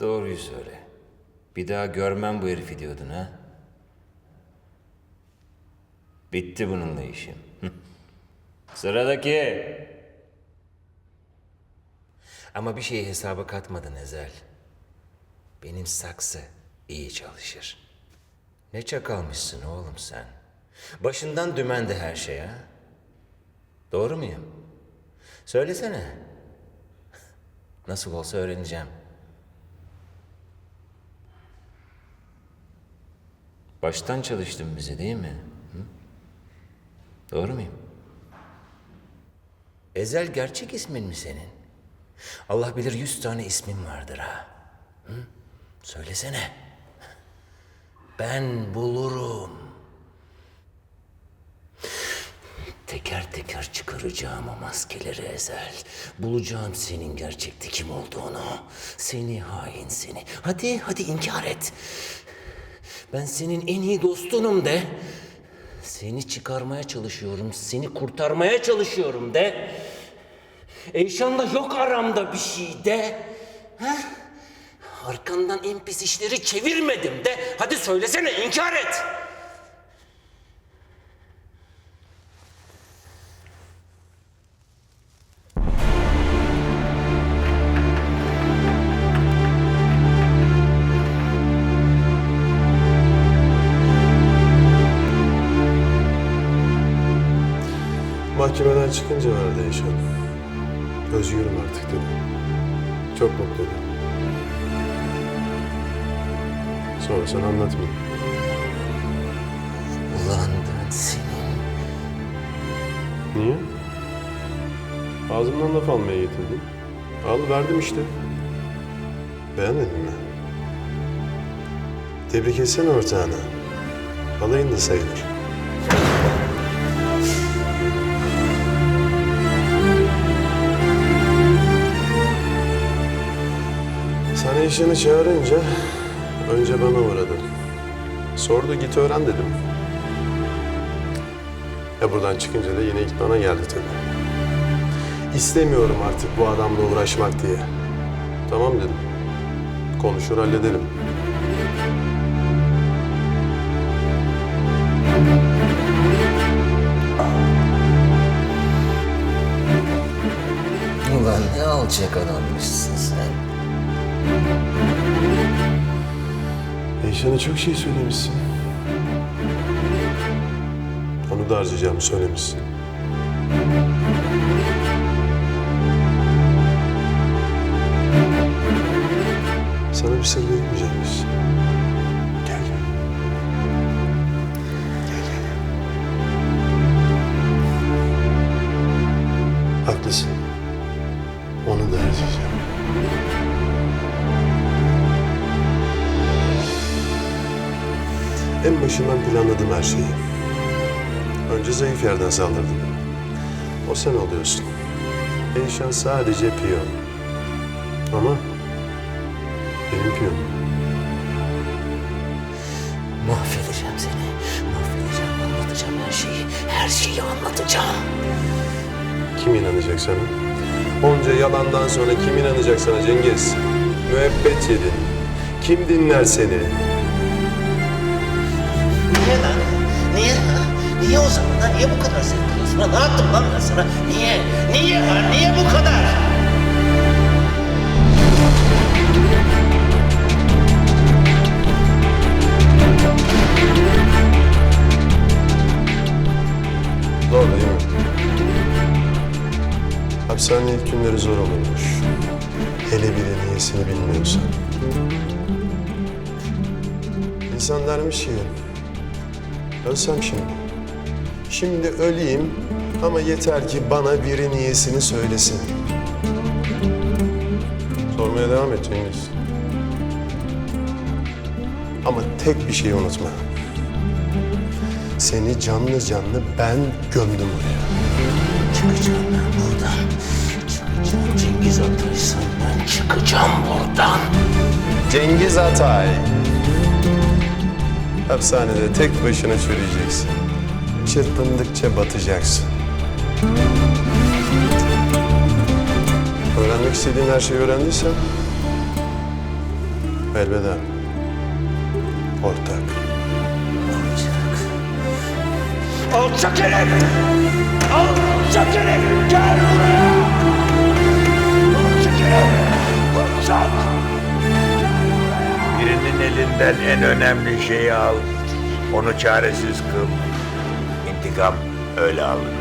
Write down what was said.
Doğruyu söyle. Bir daha görmem bu herifi diyordun ha? Bitti bununla işim. Sıradaki. Ama bir şeyi hesaba katmadın Ezel. Benim saksı iyi çalışır. Ne çakalmışsın oğlum sen. Başından dümendi her şey ha. Doğru muyum? Söylesene. Nasıl olsa öğreneceğim. Baştan çalıştın bize değil mi? Hı? Doğru muyum? Ezel gerçek ismin mi senin? Allah bilir yüz tane ismin vardır ha. Hı? Söylesene. Ben bulurum. Teker teker çıkaracağım o maskeleri Ezel. Bulacağım senin gerçekte kim olduğunu. Seni hain seni. Hadi hadi inkar et. Ben senin en iyi dostunum de. Seni çıkarmaya çalışıyorum, seni kurtarmaya çalışıyorum de. Eyşan'la yok aramda bir şey de. Ha? Arkandan en pis işleri çevirmedim de. Hadi söylesene, inkar et. Mahkemeden çıkınca vardı Eşan. Özgürüm artık dedi. Çok mutluyum. Sonrasını anlatmayayım. Ulan ben senin... Niye? Ağzımdan laf almaya getirdin. Al verdim işte. Beğenmedin mi? Tebrik etsene ortağına. Alayın da sayılır. İşini çağırınca önce bana uğradı. Sordu git öğren dedim. Ya buradan çıkınca da yine ilk bana geldi tabii. İstemiyorum artık bu adamla uğraşmak diye. Tamam dedim. Konuşur halledelim. Ulan ne alacak adammışsın sen. Eyşan'a çok şey söylemişsin. Onu da harcayacağımı söylemişsin. Sana bir sır vermeyecekmiş. En başından planladım her şeyi. Önce zayıf yerden saldırdım. O sen oluyorsun. Eyşan sadece piyon. Ama benim piyonum. Mahvedeceğim seni. Mahvedeceğim, anlatacağım her şeyi. Her şeyi anlatacağım. Kim inanacak sana? Onca yalandan sonra kim inanacak sana Cengiz? Müebbet yedin. Kim dinler seni? Niye lan? Niye ha? Niye o zaman ha? Niye bu kadar sevgiliyorsun ha? Ne yaptım lan ben sana? Niye? Niye ha? Niye bu kadar? Zor değil mi? Hapishane ilk günleri zor olurmuş. Hele bir de niyesini bilmiyorsan. İnsan dermiş ki, ölsem şimdi. Şimdi öleyim ama yeter ki bana biri niyesini söylesin. Sormaya devam et Cengiz. Ama tek bir şeyi unutma. Seni canlı canlı ben gömdüm oraya. Çıkacağım ben buradan. Çıkacağım. Cengiz Atay'san ben çıkacağım buradan. Cengiz Atay. Hapishanede tek başına çürüyeceksin. Çırpındıkça batacaksın. Öğrenmek istediğin her şeyi öğrendiysen Elveda. Ortak. Alçak. Alçak herif! Alçak herif! Gel buraya! Alçak herif! Alçak! Elinden en önemli şeyi al. Onu çaresiz kıl. İntikam öyle alınır.